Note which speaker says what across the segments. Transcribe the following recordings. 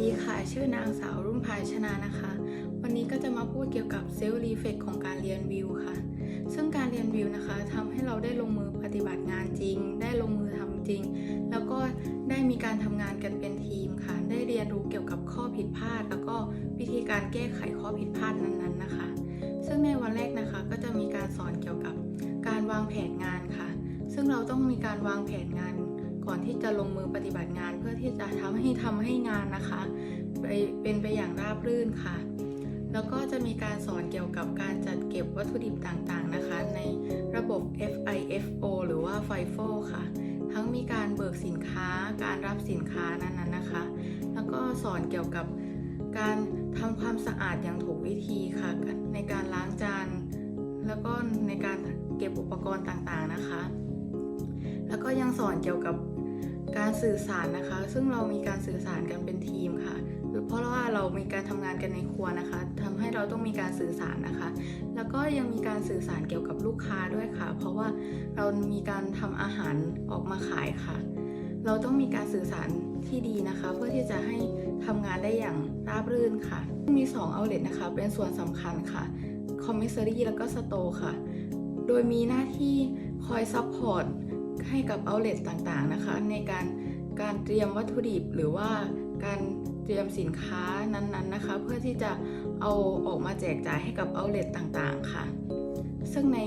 Speaker 1: ดีค่ะ ชื่อนางสาวรุ่งพายชนะนะคะ วันนี้ก็จะมาพูดเกี่ยวกับเซลล์รีเฟกของการเรียนวิวค่ะ ซึ่งการเรียนวิวนะคะทำให้เราได้ลงมือปฏิบัติงานจริง ได้ลงมือทำจริง แล้วก็ได้มีการทำงานกันเป็นทีมค่ะ ได้เรียนรู้เกี่ยวกับข้อผิดพลาด แล้วก็วิธีการแก้ไขข้อผิดพลาดนั้นๆนะคะ ซึ่งในวันแรกนะคะก็จะมีการสอนเกี่ยวกับการวางแผนงานค่ะ ซึ่งเราต้องมีการวางแผนงาน จะลงมือปฏิบัติงาน เพื่อที่จะทำให้ทำให้งานนะคะไปเป็นไปอย่างราบรื่นค่ะ แล้วก็จะมีการสอนเกี่ยวกับการจัดเก็บวัตถุดิบต่างๆนะคะ ในระบบ FIFO หรือว่า FIFO ค่ะ ทั้งมีการเบิกสินค้า การรับสินค้านั้นๆนะคะ แล้วก็สอนเกี่ยวกับการทำความสะอาดอย่างถูกวิธีค่ะ ในการล้างจาน แล้วก็ในการเก็บอุปกรณ์ต่างๆนะคะ แล้วก็ยังสอนเกี่ยวกับ การสื่อสารนะคะ ซึ่งเรามีการสื่อสารกันเป็นทีมค่ะเพราะว่าเรามีการทำงานกันในครัวนะคะทำให้เราต้องมีการสื่อสารนะคะ แล้วก็ยังมีการสื่อสารเกี่ยวกับลูกค้าด้วยค่ะ เพราะว่าเรามีการทำอาหารออกมาขายค่ะ เราต้องมีการสื่อสารที่ดีนะคะ เพื่อที่จะให้ทำงานได้อย่างราบรื่นค่ะ มี2 outlet นะคะ เป็นส่วนสำคัญค่ะ commissary แล้วก็ store ค่ะ โดยมีหน้าที่คอยซัพพอร์ต ให้กับ outlet ต่างๆนะคะ ในการการเตรียมวัตถุดิบหรือว่าการเตรียมสินค้านั้นๆนะคะ เพื่อที่จะเอาออกมาแจกจ่ายให้กับ outlet ต่างๆค่ะ ซึ่งใน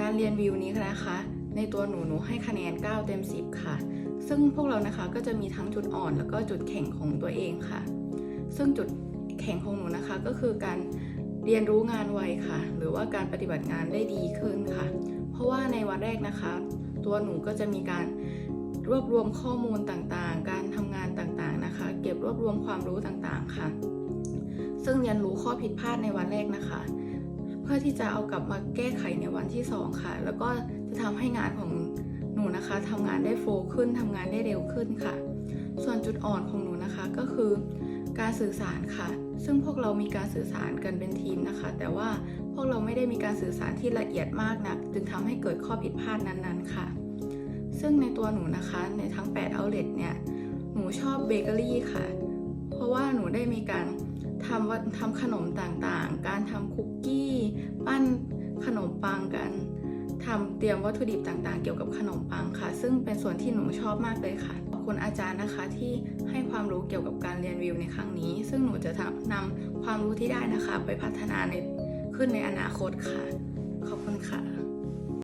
Speaker 1: การเรียนวิวนี้นะคะ ในตัวหนูหนูให้คะแนน 9 เต็ม 10 ค่ะ ซึ่งพวกเรานะคะก็จะมีทั้งจุดอ่อนแล้วก็จุดแข็งของตัวเองค่ะ ซึ่งจุดแข็งของหนูนะคะก็คือการเรียนรู้งานไวค่ะ หรือว่าการปฏิบัติงานได้ดีขึ้นค่ะ เพราะว่าในวันแรกนะคะ ตัวหนูก็จะมีการรวบรวมข้อมูลต่างๆ การทำงานต่างๆนะคะ เก็บรวบรวมความรู้ต่างๆค่ะ ซึ่งเรียนรู้ข้อผิดพลาดในวันแรกนะคะ เพื่อที่จะเอากลับมาแก้ไขในวันที่สองค่ะ แล้วก็จะทำให้งานของหนูนะคะทำงานได้โฟล์ขึ้นทำงานได้เร็วขึ้นค่ะ ส่วนจุดอ่อนของหนูนะคะก็คือ การสื่อสารค่ะ ซึ่งพวกเรามีการสื่อสารกันเป็นทีมนะคะ แต่ว่าพวกเราไม่ได้มีการสื่อสารที่ละเอียดมากนัก จึงทำให้เกิดข้อผิดพลาดนั้นๆค่ะ ซึ่งในตัวหนูนะคะในทั้ง 8 outlet เนี่ย หนูชอบเบเกอรี่ค่ะ เพราะว่าหนูได้มีการทำว่าทำขนมต่างๆ การทำคุกกี้ ปั้นขนมปังกัน ทำเตรียมวัตถุดิบต่างๆ เกี่ยวกับขนมปังค่ะ ซึ่งเป็นส่วนที่หนูชอบมากเลยค่ะ ขอบคุณอาจารย์นะคะที่ให้ความรู้เกี่ยวกับการเรียนวิวในครั้งนี้ ซึ่งหนูจะนำความรู้ที่ได้นะคะ ไปพัฒนาในขึ้นในอนาคตค่ะ ขอบคุณค่ะ